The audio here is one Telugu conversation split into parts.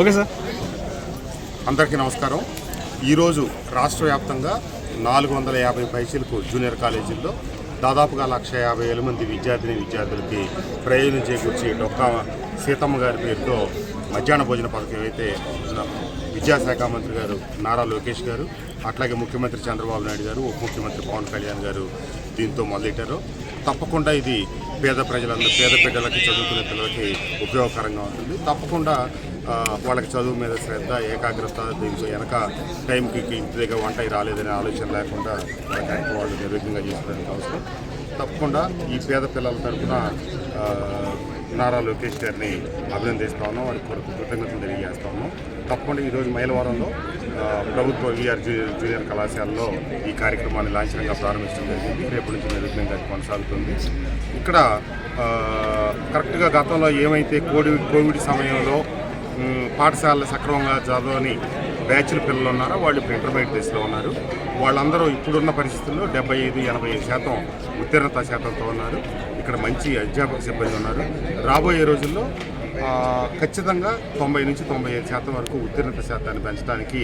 Okay sir. అందరికీ నమస్కారం. ఈరోజు రాష్ట్ర వ్యాప్తంగా నాలుగు వందల యాభై పైసలకు జూనియర్ కాలేజీల్లో దాదాపుగా లక్ష యాభై వేల మంది విద్యార్థిని విద్యార్థులకి ప్రయోజనం చేకూర్చి డొక్కా సీతమ్మ గారి పేరుతో మధ్యాహ్న భోజన పథకం అయితే విద్యాశాఖ మంత్రి గారు నారా లోకేష్ గారు అట్లాగే ముఖ్యమంత్రి చంద్రబాబు నాయుడు గారు ఉప ముఖ్యమంత్రి పవన్ కళ్యాణ్ గారు దీంతో మొదలెట్టారు. తప్పకుండా ఇది పేద ప్రజలందరూ పేద బిడ్డలకి చదువుకునే పిల్లలకి ఉపయోగకరంగా ఉంటుంది. తప్పకుండా వాళ్ళకి చదువు మీద శ్రద్ధ ఏకాగ్రత దీంట్లో వెనక టైంకి ఇంటి దగ్గర వంట రాలేదనే ఆలోచన లేకుండా వాళ్ళకి వాళ్ళు నిర్విఘ్నంగా చేసుకోవడానికి అవసరం. తప్పకుండా ఈ పేద పిల్లల తరఫున నారా లోకేష్ గారిని అభినందిస్తా ఉన్నాం. వారికి కొరకు కృతజ్ఞతలు తెలియజేస్తా ఉన్నాం. తప్పకుండా ఈరోజు మైలవరంలో ప్రభుత్వ విఆర్ జూనియర్ కళాశాలలో ఈ కార్యక్రమాన్ని లాంఛనంగా ప్రారంభించడం జరిగింది. రేపు నుంచి నిర్విఘ్నంగా కొనసాగుతుంది. ఇక్కడ కరెక్ట్గా గతంలో ఏమైతే కోవిడ్ కోవిడ్ సమయంలో పాఠశాలలు సక్రమంగా చదవని బ్యాచ్ల పిల్లలు ఉన్నారో వాళ్ళు ఇప్పుడు ఇంటర్మీడియట్ దశలో ఉన్నారు. వాళ్ళందరూ ఇప్పుడున్న పరిస్థితుల్లో డెబ్బై ఐదు ఎనభై ఐదు శాతం ఉత్తీర్ణత శాతంతో ఉన్నారు. ఇక్కడ మంచి అధ్యాపక సిబ్బంది ఉన్నారు. రాబోయే రోజుల్లో ఖచ్చితంగా తొంభై నుంచి తొంభై ఐదు శాతం వరకు ఉత్తీర్ణత శాతాన్ని పెంచడానికి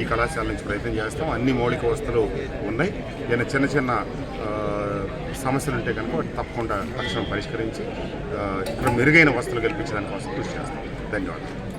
ఈ కళాశాల నుంచి ప్రయత్నం చేస్తాం. అన్ని మౌలిక వసతులు ఉన్నాయి. ఏదైనా చిన్న చిన్న సమస్యలు ఉంటే కనుక వాటి తప్పకుండా తక్షణం పరిష్కరించి ఇక్కడ మెరుగైన వసతులు కల్పించడానికి కోసం కృషి చేస్తాం. ధన్యవాదాలు.